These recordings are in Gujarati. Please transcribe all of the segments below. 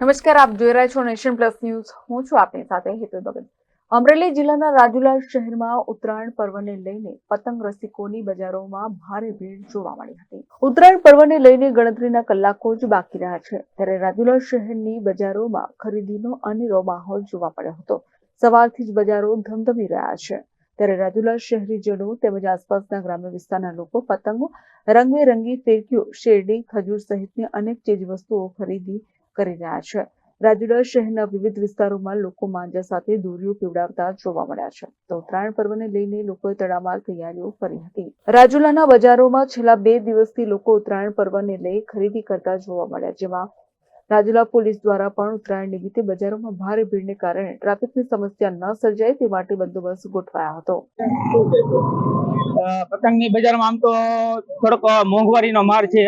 નમસ્કાર, આપ જોઈ રહ્યા છો નેશન પ્લસ ન્યૂઝ. હું છું આપની સાથે હેતુ ભગત અમરેલી જિલ્લાના રાજુલા શહેરમાં ઉત્તરાયણ પર્વને લઈને પતંગ રસિકોની બજારોમાં ભારે ભીડ જોવા મળી હતી. ઉત્તરાયણ પર્વને લઈને ગણતરીના કલાકો જ બાકી રહ્યા છે. ત્યારે રાજુલા શહેરની બજારોમાં ખરીદીનો અનેરો માહોલ જોવા મળ્યો હતો. સવારથી જ બજારો ધમધમી રહ્યા છે. ત્યારે રાજુલા શહેરીજનો તેમજ આસપાસના ગ્રામ્ય વિસ્તારના લોકો પતંગો રંગબેરંગી ફેરકીઓ, શેરડી, ખજૂર સહિતની અનેક ચીજવસ્તુઓ ખરીદી કરી રહ્યા છે. રાજુલા શહેરના વિવિધ વિસ્તારોમાં લોકો માંજા સાથે દોરીઓ પીવડાવતા જોવા મળ્યા છે. તો ઉત્તરાયણ પર્વને લઈને લોકોએ તડામાર તૈયારીઓ કરી હતી. રાજુલાના બજારોમાં છેલ્લા બે દિવસથી લોકો ઉત્તરાયણ પર્વને લઈ ખરીદી કરતા જોવા મળ્યા, જેમાં રાજુલા પોલીસ દ્વારા પણ ઉત્તરાયણ નિમિત્તે બજારોમાં ભારે ભીડને કારણે ટ્રાફિકની સમસ્યા ન સર્જાય તે માટે બંદોબસ્ત ગોઠવાયો હતો. પતંગની બજારમાં આમ તો થોડોક મોંઘવારીનો માર છે.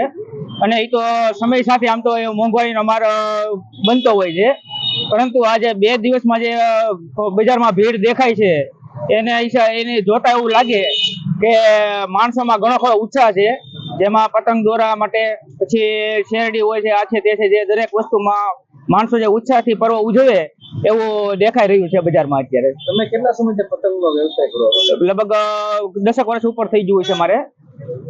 અને એ તો સમય સાથે આમ તો એ મોંઘવારીનો માર બનતો હોય છે. પરંતુ આજે બે દિવસમાં જે બજારમાં ભીડ દેખાય છે એને એને જોતા એવું લાગે કે માણસોમાં ઘણો ખરો ઉત્સાહ છે. જેમાં પતંગ દોરા માટે પછી શેરડી હોય છે આ છે તે છે જે દરેક વસ્તુમાં માણસો જે ઉત્સાહથી પર્વ ઉજવે એવું દેખાઈ રહ્યું છે બજારમાં અત્યારે. તમે કેટલા સમયથી પતંગનો વ્યવસાય કરો લગભગ દસેક વર્ષ ઉપર થઈ ગયું છે મારે.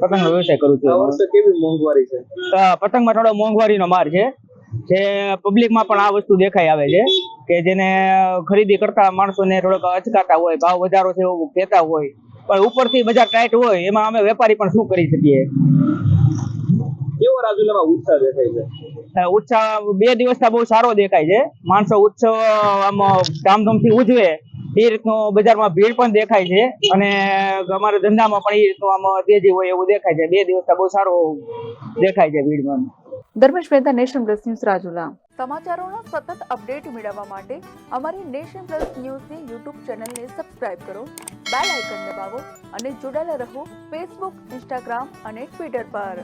પતંગનો વ્યવસાય કરું આ છું વર્ષે કેવી મોંઘવારી છે? પતંગમાં થોડો મોંઘવારીનો માર છે. જે પબ્લિકમાં પણ આ વસ્તુ દેખાઈ આવે છે કે જેને ખરીદી કરતા માણસોને થોડોક અચકાતા હોય ભાવ વધારો છે એવું કહેતા હોય. પણ ઉપરથી બજાર ટાઈટ હોય એમાં અમે વેપારી પણ શું કરી શકીએ? કેવો રાજુલામાં ઉત્સાહ દેખાય છે? ઉત્સાહ બે દિવસથી બહુ સારો દેખાય છે. માણસો ઉત્સવ આમ ધામધૂમથી ઉજવે. એ રીતનું બજારમાં ભીડ પણ દેખાય છે અને અમારા ધંધામાં પણ એ રીતનું આમ તેજી હોય એવું દેખાય છે. બે દિવસ બહુ સારો દેખાય છે ભીડમાં Dharmesh Mehta Nation Plus News Rajula. સમાચારોના સતત અપડેટ મેળવવા માટે અમારી નેશન પ્લસ ન્યૂઝની યુટ્યુબ ચેનલને સબસ્ક્રાઇબ કરો બેલ આઇકન દબાવો અને જોડાયેલા રહો ફેસબુક ઇન્સ્ટાગ્રામ અને ટ્વિટર પર.